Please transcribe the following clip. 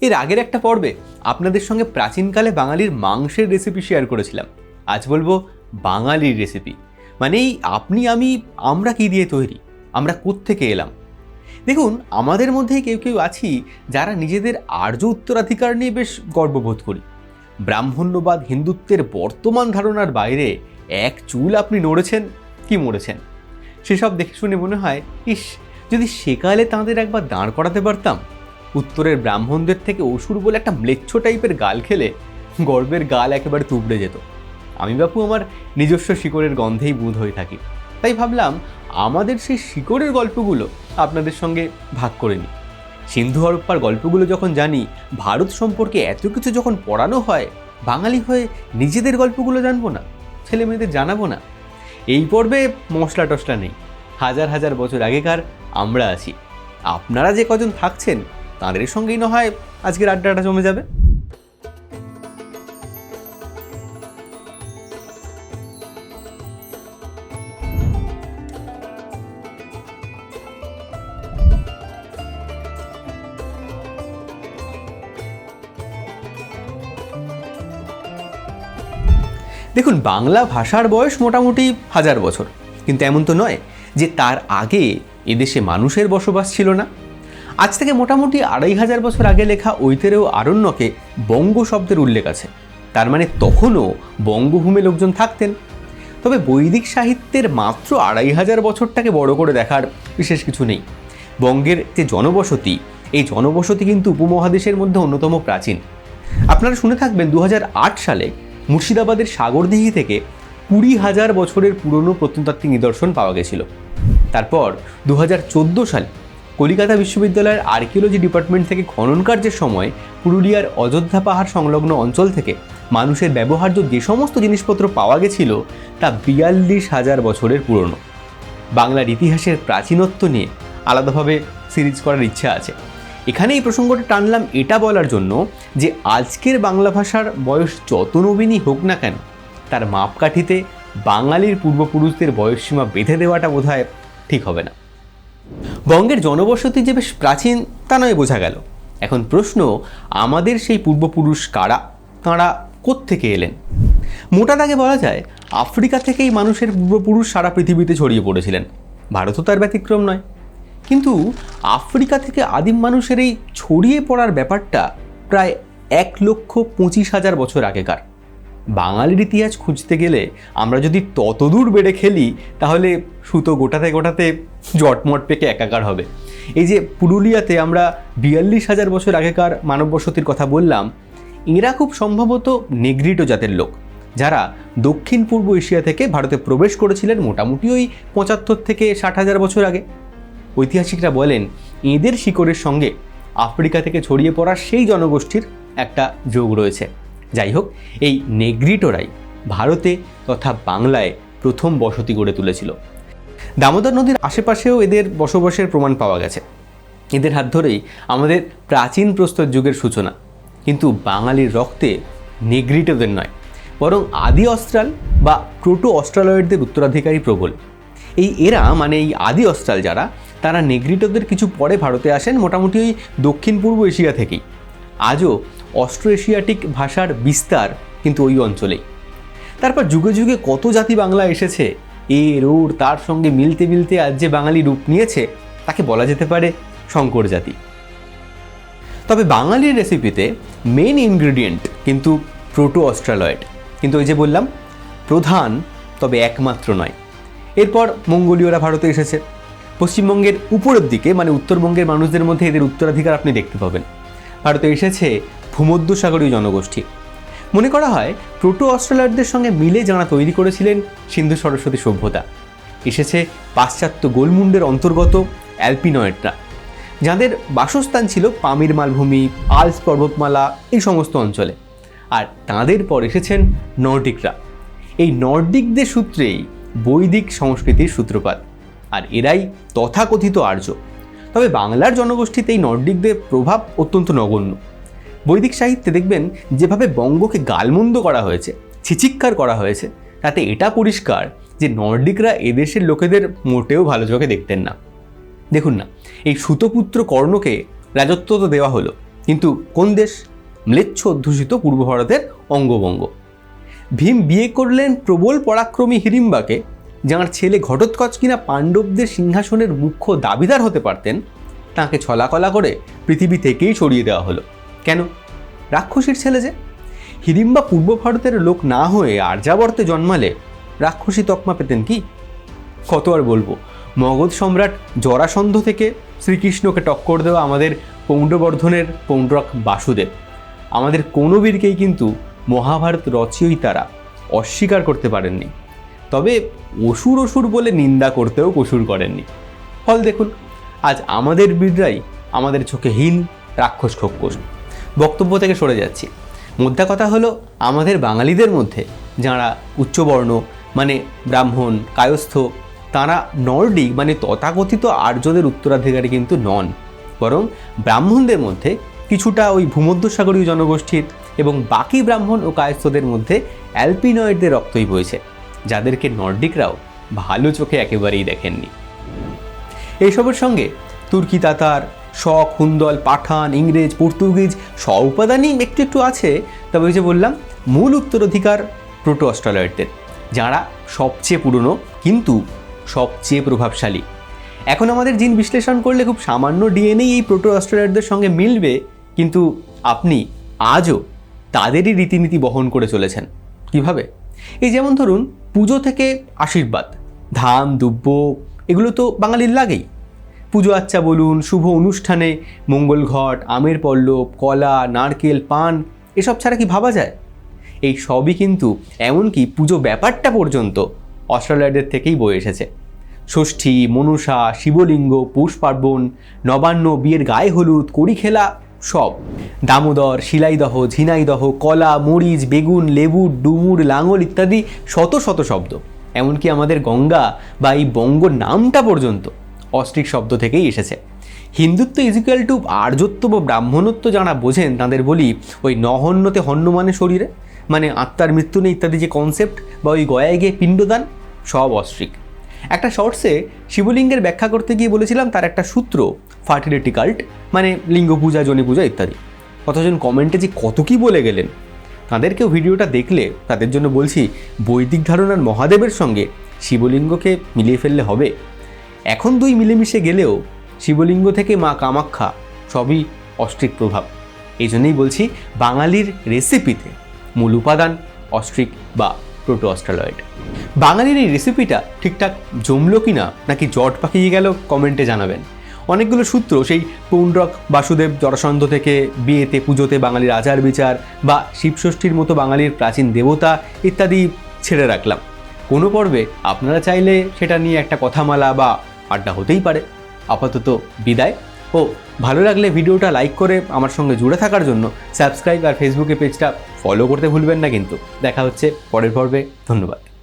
এর আগের একটা পর্বে আপনাদের সঙ্গে প্রাচীনকালে বাঙালির মাংসের রেসিপি শেয়ার করেছিলাম। আজ বলব বাঙালির রেসিপি মানে এই আপনি, আমি, আমরা কি দিয়ে তৈরি? আমরা কোত্থেকে এলাম? দেখুন, আমাদের মধ্যেই কেউ কেউ আছি যারা নিজেদের আর্য উত্তরাধিকার নিয়ে বেশ গর্ববোধ করি। ব্রাহ্মণ্যবাদ, হিন্দুত্বের বর্তমান ধারণার বাইরে এক চুল আপনি নড়েছেন, কি মরেছেন? সেসব দেখে শুনে মনে হয়, ইস, যদি সেকালে তাঁদের একবার দাঁড় করাতে পারতাম উত্তরের ব্রাহ্মণদের থেকে অসুর বলে একটা ম্লেচ্ছ টাইপের গাল খেলে গর্বের গাল একেবারে তুবড়ে যেত। আমি বাপু আমার নিজস্ব শিকড়ের গন্ধেই বুধ হয়ে থাকি। তাই ভাবলাম আমাদের সেই শিকড়ের গল্পগুলো আপনাদের সঙ্গে ভাগ করে নিই। সিন্ধু হরপ্পার গল্পগুলো যখন জানি, ভারত সম্পর্কে এত কিছু যখন পড়ানো হয়, বাঙালি হয়ে নিজেদের গল্পগুলো জানব না ছেলে মেয়েদের জানাব না। এই পর্বে মশলা টশলা নেই। হাজার হাজার বছর আগেকার আমরা আছি। আপনারা যে কজন থাকছেন তাদের সঙ্গেই না হয় আজকের আড্ডাটা জমে যাবে। দেখুন, বাংলা ভাষার বয়স মোটামুটি হাজার বছর, কিন্তু এমন তো নয় যে তার আগে এদেশে মানুষের বসবাস ছিল না। আজ থেকে মোটামুটি আড়াই হাজার বছর আগে লেখা ঐতেরেও আরণ্যকে বঙ্গ শব্দের উল্লেখ আছে। তার মানে তখনও বঙ্গভূমে লোকজন থাকতেন। তবে বৈদিক সাহিত্যের মাত্র আড়াই হাজার বছরটাকে বড় করে দেখার বিশেষ কিছু নেই। বঙ্গের যে জনবসতি, এই জনবসতি কিন্তু উপমহাদেশের মধ্যে অন্যতম প্রাচীন। আপনারা শুনে থাকবেন দু হাজার আট সালে মুর্শিদাবাদের সাগরদিঘি থেকে কুড়ি হাজার বছরের পুরনো প্রত্নতাত্ত্বিক নিদর্শন পাওয়া গেছিল। তারপর দু হাজার চোদ্দ সালে কলিকাতা বিশ্ববিদ্যালয়ের আর্কিওলজি ডিপার্টমেন্ট থেকে খনন কার্যের সময় পুরুলিয়ার অযোধ্যা পাহাড় সংলগ্ন অঞ্চল থেকে মানুষের ব্যবহার্য যে সমস্ত জিনিসপত্র পাওয়া গেছিল তা বিয়াল্লিশ হাজার বছরের পুরনো। বাংলার ইতিহাসের প্রাচীনত্ব নিয়ে আলাদাভাবে সিরিজ করার ইচ্ছা আছে। এখানে এই প্রসঙ্গটা টানলাম এটা বলার জন্য যে আজকের বাংলা ভাষার বয়স যত নবীনই হোক না কেন, তার মাপকাঠিতে বাঙালির পূর্বপুরুষদের বয়সসীমা বেঁধে দেওয়াটা বোধ ঠিক হবে না। বঙ্গের জনবসতি যে বেশ প্রাচীন, তা নয় বোঝা গেল। এখন প্রশ্ন, আমাদের সেই পূর্বপুরুষ কারা? তাঁরা কোত্থেকে এলেন? মোটা দাগে বলা যায়, আফ্রিকা থেকেই মানুষের পূর্বপুরুষ সারা পৃথিবীতে ছড়িয়ে পড়েছিলেন। ভারতও তার ব্যতিক্রম নয়। কিন্তু আফ্রিকা থেকে আদিম মানুষের এই ছড়িয়ে পড়ার ব্যাপারটা প্রায় এক লক্ষ পঁচিশ হাজার বছর আগেকার। বাঙালির ইতিহাস খুঁজতে গেলে আমরা যদি ততদূর বেড়ে খেলি, তাহলে সুতো গোটাতে গোটাতে জটমট পেকে একাকার হবে। এই যে পুরুলিয়াতে আমরা বিয়াল্লিশ হাজার বছর আগেকার মানব বসতির কথা বললাম, এরা খুব সম্ভবত নেগ্রিটো জাতের লোক, যারা দক্ষিণ পূর্ব এশিয়া থেকে ভারতে প্রবেশ করেছিলেন মোটামুটি ওই পঁচাত্তর থেকে ষাট হাজার বছর আগে। ঐতিহাসিকরা বলেন, এদের শিকড়ের সঙ্গে আফ্রিকা থেকে ছড়িয়ে পড়া সেই জনগোষ্ঠীর একটা যোগ রয়েছে। যাই হোক এই নেগ্রিটোরাই ভারতে তথা বাংলায় প্রথম বসতি গড়ে তুলেছিল। দামোদর নদীর আশেপাশেও এদের বসবাসের প্রমাণ পাওয়া গেছে। এদের হাত ধরেই আমাদের প্রাচীন প্রস্তর যুগের সূচনা। কিন্তু বাঙালির রক্তে নেগ্রিটোদের নয়, বরং আদি অস্ট্রাল বা প্রোটো অস্ট্রালয়েডদের উত্তরাধিকারী প্রবল। এই এরা মানে এই আদি অস্ট্রাল যারা, তারা নেগ্রিটোদের কিছু পরে ভারতে আসেন, মোটামুটি ওই দক্ষিণ পূর্ব এশিয়া থেকেই। আজও অস্ট্রো এশিয়াটিক ভাষার বিস্তার কিন্তু ওই অঞ্চলেই। তারপর যুগে যুগে কত জাতি বাংলা এসেছে এর ওর তার সঙ্গে মিলতে মিলতে আজ যে বাঙালি রূপ নিয়েছে, তাকে বলা যেতে পারে শঙ্কর জাতি। তবে বাঙালির রেসিপিতে মেন ইনগ্রেডিয়েন্ট কিন্তু প্রোটো অস্ট্রালয়েড কিন্তু ওই যে বললাম, প্রধান তবে একমাত্র নয়। এরপর মঙ্গোলীয়রা ভারতে এসেছে। পশ্চিমবঙ্গের উপরের দিকে মানে উত্তরবঙ্গের মানুষদের মধ্যে এদের উত্তরাধিকার আপনি দেখতে পাবেন। ভারতে এসেছে ভূমধ্যসাগরীয় জনগোষ্ঠী। মনে করা হয়, প্রোটো অস্ট্রেলিয়ারদের সঙ্গে মিলে যারা তৈরি করেছিলেন সিন্ধু সরস্বতী সভ্যতা। এসেছে পাশ্চাত্য গোলমুন্ডের অন্তর্গত অ্যালপিনয়েডরা যাদের বাসস্থান ছিল পামির মালভূমি, আলস পর্বতমালা, এই সমস্ত অঞ্চলে। আর তাঁদের পর এসেছেন নর্ডিকরা। এই নর্ডিকদের সূত্রেই বৈদিক সংস্কৃতির সূত্রপাত। আর এরাই তথাকথিত আর্য। তবে বাংলার জনগোষ্ঠীতে এই নর্ডিকদের প্রভাব অত্যন্ত নগণ্য। বৈদিক সাহিত্যে দেখবেন যেভাবে বঙ্গকে গালমন্দ করা হয়েছে, ছিচিক্কার করা হয়েছে, তাতে এটা পরিষ্কার যে নর্ডিকরা এদেশের লোকেদের মোটেও ভালো চোখে দেখতেন না। দেখুন না, এই সুতপুত্র কর্ণকে রাজত্ব তো দেওয়া হলো, কিন্তু কোন দেশ? ম্লেচ্ছ অধ্যুষিত পূর্ব ভারতের অঙ্গভঙ্গ। ভীম বিয়ে করলেন প্রবল পরাক্রমী হিড়িম্বাকে যাঁর ছেলে ঘটোৎকচ কিনা পাণ্ডবদের সিংহাসনের মুখ্য দাবিদার হতে পারতেন, তাকে ছলাকলা করে পৃথিবী থেকেই সরিয়ে দেওয়া হলো। কেন? রাক্ষসীর ছেলে যে? হিড়িম্বা পূর্ব ভারতের লোক না হয়ে আর্যাবর্তে জন্মালে রাক্ষসী তকমা পেতেন কি? কত আর বলব, মগধ সম্রাট জরাসন্ধ থেকে শ্রীকৃষ্ণকে টক্কর দেওয়া আমাদের পৌণ্ডবর্ধনের পৌণ্ডরক বাসুদেব। আমাদের কোনো বীরকেই কিন্তু মহাভারত রচয়িতারা অস্বীকার করতে পারেননি। তবে অসুর অসুর বলে নিন্দা করতেও কসুর করেননি। ফল দেখুন, আজ আমাদের বীররাই আমাদের চোখে হীন, রাক্ষস খোক্ষস বক্তব্য থেকে সরে যাচ্ছি। মোদ্দা কথা হলো আমাদের বাঙালিদের মধ্যে যারা উচ্চবর্ণ মানে ব্রাহ্মণ, কায়স্থ, তারা নর্ডিক মানে তথাকথিত আর্যদের উত্তরাধিকারী কিন্তু নন। বরং ব্রাহ্মণদের মধ্যে কিছুটা ওই ভূমধ্যসাগরীয় জনগোষ্ঠীর এবং বাকি ব্রাহ্মণ ও কায়স্থদের মধ্যে অ্যালপিনয়েডদের রক্তই বইছে, যাদেরকে নর্ডিকরাও ভালো চোখে একেবারেই দেখেননি। এইসবের সঙ্গে তুর্কি তাতার শক হুন্দল, পাঠান, ইংরেজ, পর্তুগিজ, সব উপাদানই একটু একটু আছে। তবে ওই যে বললাম, মূল উত্তরাধিকার প্রোটো অস্ট্রালয়েডদের, যারা সবচেয়ে পুরনো কিন্তু সবচেয়ে প্রভাবশালী। এখন আমাদের জিন বিশ্লেষণ করলে খুব সামান্য ডিএনএ এই প্রোটো অস্ট্রালয়েডদের সঙ্গে মিলবে, কিন্তু আপনি আজও তাদেরই রীতিনীতি বহন করে চলেছেন। কীভাবে? এই যেমন ধরুন, পুজো থেকে আশীর্বাদ, ধাম, দুব্য, এগুলো তো বাঙালির লাগেই। পুজো আচ্চা বলুন, শুভ অনুষ্ঠানে, মঙ্গল ঘট, আমের পল্লব, কলা, নারকেল, পান, এসব ছাড়া কি ভাবা যায়? এই সবই কিন্তু এমনকি পুজো ব্যাপারটা পর্যন্ত অস্ট্রেলিয়াদের থেকেই বয়ে এসেছে। ষষ্ঠী, মনসা, শিবলিঙ্গ, পৌষ পার্বণ, নবান্ন, বিয়ের গায়ে হলুদ কড়ি খেলা সব। দামোদর, শিলাইদহ, ঝিনাইদহ, কলা, মরিচ, বেগুন, লেবু, ডুমুর, লাঙল ইত্যাদি শত শত শব্দ। এমনকি আমাদের গঙ্গা বা এই বঙ্গ নামটা পর্যন্ত অস্ট্রিক শব্দ থেকেই এসেছে। হিন্দুত্ব ইজিক্যাল টু আর্যত্ব বা ব্রাহ্মণত্ব যারা বোঝেন, তাদের বলি ওই নহন্যতে হন্য মানে শরীরে মানে আত্মার মৃত্যু নেই ইত্যাদি যে কনসেপ্ট বা ওই গয়ায় গিয়ে পিণ্ডদান, সব অস্ট্রিক। একটা শর্টসে শিবলিঙ্গের ব্যাখ্যা করতে গিয়ে বলেছিলাম, তার একটা সূত্র ফার্টিলিটি কাল্ট মানে লিঙ্গ পূজা, জনি পূজা ইত্যাদি। কতজন কমেন্টে যে কত কী বলে গেলেন, তাদেরকেও ভিডিওটা দেখলে তাদের জন্য বলছি, বৈদিক ধারণার মহাদেবের সঙ্গে শিবলিঙ্গকে মিলিয়ে ফেললে হবে। এখন দুই মিলেমিশে গেলেও শিবলিঙ্গ থেকে মা কামাখ্যা সবই অস্ট্রিক প্রভাব। এই জন্যই বলছি বাঙালির রেসিপিতে মূল উপাদান অস্ট্রিক বা প্রোটো অস্ট্রালয়েড বাঙালির এই রেসিপিটা ঠিকঠাক জমলো কি না নাকি জট পাকিয়ে গেল কমেন্টে জানাবেন। অনেকগুলো সূত্র সেই পৌণ্ড্রক বাসুদেব জরাসন্ধ থেকে বিয়েতে পুজোতে বাঙালির আচার বিচার বা শিবষষ্ঠীর মতো বাঙালির প্রাচীন দেবতা ইত্যাদি ছেড়ে রাখলাম। কোনো পর্বে আপনারা চাইলে সেটা নিয়ে একটা কথামালা বা আড্ডা হতেই পারে। আপাতত বিদায়। ও, ভালো লাগলে ভিডিওটা লাইক করে আমার সঙ্গে জুড়ে থাকার জন্য সাবস্ক্রাইব আর ফেসবুকে পেজটা ফলো করতে ভুলবেন না কিন্তু। দেখা হচ্ছে পরের পর্বে। ধন্যবাদ।